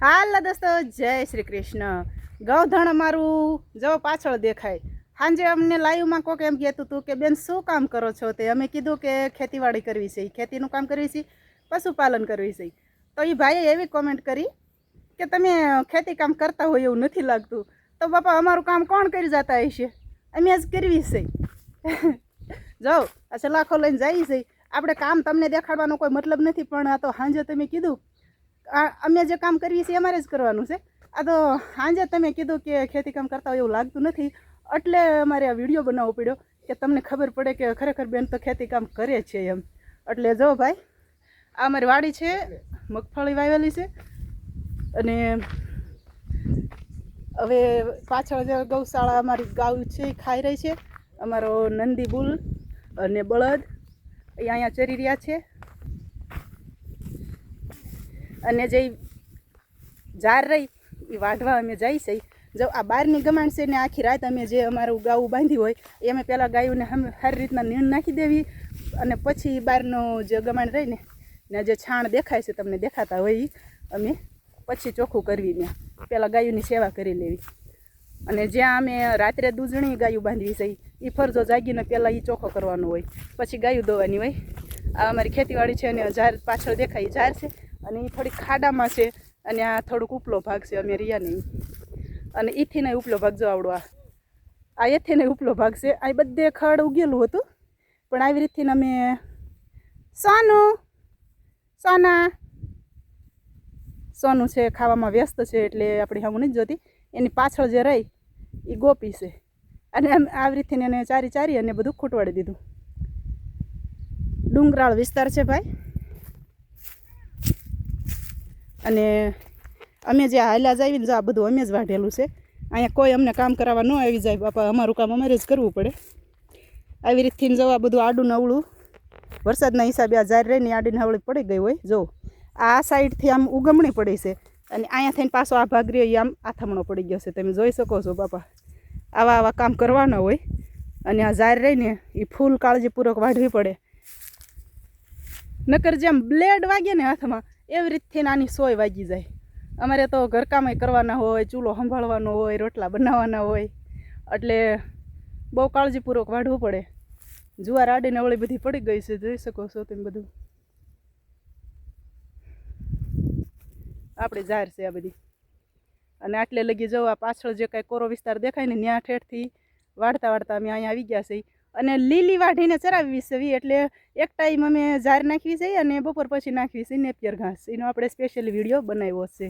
હાલ દોસ્તો, જય શ્રી કૃષ્ણ. ગૌધણ અમારું જો પાછળ દેખાય. સાંજે અમને લાઈવમાં કોક એમ કહેતું હતું કે, બેન, શું કામ કરો છો? તે અમે કીધું કે, ખેતીવાડી કરવી છે. ખેતીનું કામ કરવી છે, પશુપાલન કરવી છે. તો એ ભાઈએ એવી કોમેન્ટ કરી કે, તમે ખેતી કામ કરતા હોય એવું નથી લાગતું. તો બાપા, અમારું કામ કોણ કરી જતા હશે? અમે જ કરવી છે. જાઓ આ સલાખો લઈને જઈએ છે. આપણે કામ તમને દેખાડવાનો કોઈ મતલબ નથી, પણ આ તો સાંજે તમે કીધું અમે જે કામ કરીએ છીએ અમારે જ કરવાનું છે. આ તો સાંજે તમે કીધું કે ખેતી કામ કરતા હોય એવું લાગતું નથી. એટલે અમારે આ વીડિયો બનાવવો પડ્યો કે તમને ખબર પડે કે ખરેખર બેન તો ખેતી કામ કરે છે એમ. એટલે જો ભાઈ, આ અમારી વાડી છે, મગફળી વાવેલી છે. અને હવે પાછળ જે ગૌશાળા અમારી ગાઉ છે ખાઈ રહી છે. અમારો નંદી બુલ અને બળદ એ અહીંયા ચરી રહ્યા છે. અને જે જાર રહી, એ વાઢવા અમે જઈ છે. જો આ બહારની ગમાણ છે ને આખી રાત અમે જે અમારું ગાવું બાંધી હોય, એ અમે પહેલાં ગાયોને સારી રીતના નીણ નાખી દેવી અને પછી બહારનો જે ગમાણ રહી ને જે છાણ દેખાય છે તમને દેખાતા હોય એ અમે પછી ચોખ્ખું કરવી ને પહેલાં ગાયોની સેવા કરી લેવી. અને જ્યાં અમે રાત્રે દૂધણી ગાયું બાંધવી છે એ ફરજો જાગીને પહેલાં એ ચોખ્ખો કરવાનો હોય, પછી ગાયું દોવાની હોય. આ અમારી ખેતીવાડી છે અને ઝાર પાછળ દેખાય એ ઝાર છે. અને એ થોડીક ખાડામાં છે અને આ થોડુંક ઉપલો ભાગ છે, અમે રહ્યા નહીં. અને એથી નહીં ઉપલો ભાગ જો આવડો આ. આ એથી નહીં ઉપલો ભાગ છે. આ બધે ખડ ઉગેલું હતું. પણ આવી રીતથી અમે સોનું, સોના, સોનું છે, ખાવામાં વ્યસ્ત છે એટલે આપણે હમ નથી જોતી. એની પાછળ જે રહી એ ગોપી છે. અને એમ આવી રીતથી એને ચારી ચારી અને બધું ખૂટવાડી દીધું. ડુંગરાળ વિસ્તાર છે ભાઈ. અને અમે જે હાલ્યા જાવી ને જો આ બધું અમે જ વાઢેલું છે. અહીંયા કોઈ અમને કામ કરાવવા ન આવી જાય. બાપા, અમારું કામ અમારે જ કરવું પડે. આવી રીતથી જવા બધું આડું નવળું, વરસાદના હિસાબે આ જાર રહીને આડી નવળી પડી ગઈ હોય, જો. આ સાઈડથી આમ ઉગમણી પડી છે અને અહીંયા થઈને પાછો આ ભાગ રહ્યો એ આમ આથમણો પડી ગયો છે. તમે જોઈ શકો છો, બાપા. આવા આવા કામ કરવાના હોય અને આ જાર રહીને એ ફૂલ કાળજીપૂર્વક વાઢવી પડે. નકર જેમ બ્લેડ વાગે ને હાથમાં એવી રીતથી નાની સોય વાગી જાય. અમારે તો ઘરકામય કરવાના હોય, ચૂલો સંભાળવાનો હોય, રોટલા બનાવવાના હોય. એટલે બહુ કાળજીપૂર્વક વાઢવું પડે. જુવાર આડીને વળી બધી પડી ગઈ છે, જોઈ શકો છો તેમ બધું. આપણે જાહેર છે આ બધી. અને આટલે લગી જવું પાછળ જે કાંઈ કોરો વિસ્તાર દેખાય ને ત્યાં ઠેઠથી વાળતા વાળતા અમે અહીંયા આવી ગયા છે અને લીલી વાઢીને ચરાવવી છે એટલે એક ટાઈમ અમે ઝાર નાખવી છે અને બપોર પછી નાખવી છે નેપિયર ઘાસ. એનો આપણે સ્પેશિયલ વીડિયો બનાવ્યો છે.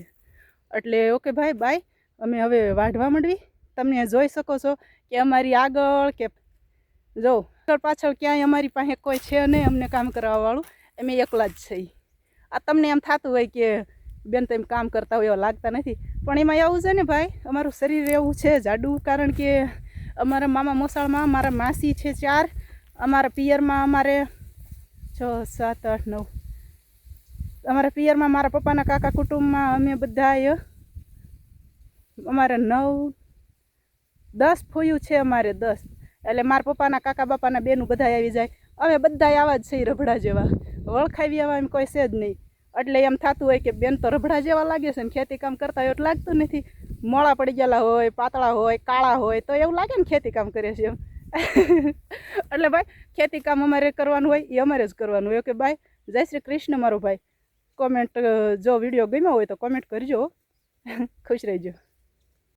એટલે ઓકે ભાઈ બાય અમે હવે વાઢવા માંડવી. તમે જોઈ શકો છો કે અમારી આગળ કે જો પાછળ ક્યાંય અમારી પાસે કોઈ છે નહીં, અમને કામ કરવાવાળું. અમે એકલા જ છીએ. આ તમને એમ થતું હોય કે બેન તમે કામ કરતા હોય એવા લાગતા નથી. પણ એમાં એવું છે ને ભાઈ, અમારું શરીર એવું છે જાડું કારણ કે અમારા મામા મોસાળમાં, મારા માસી છે ચાર, અમારા પિયરમાં અમારે છ, સાત, આઠ, નવ. અમારા પિયરમાં, મારા પપ્પાના કાકા કુટુંબમાં અમે બધા અમારે નવ, દસ ફોયું છે અમારે દસ. એટલે મારા પપ્પાના કાકા બાપાના બેનું બધા આવી જાય. અમે બધા આવા જ છે રભડા જેવા. વળખાવી આવા એમ કોઈ છે જ નહીં. એટલે એમ થતું હોય કે બેન તો રભડા જેવા લાગે છે ને, ખેતી કામ કરતા હોય એટલું લાગતું નથી. મોળા પડી ગયેલા હોય, પાતળા હોય, કાળા હોય, તો એવું લાગે ને ખેતી કામ કરીએ છીએ એમ. એટલે ભાઈ, ખેતી કામ અમારે કરવાનું હોય, એ અમારે જ કરવાનું હોય. કે ભાઈ જય શ્રી કૃષ્ણ મારો ભાઈ. કોમેન્ટ જો વીડિયો ગમ્યો હોય તો કોમેન્ટ કરજો ખુશ રહેજો.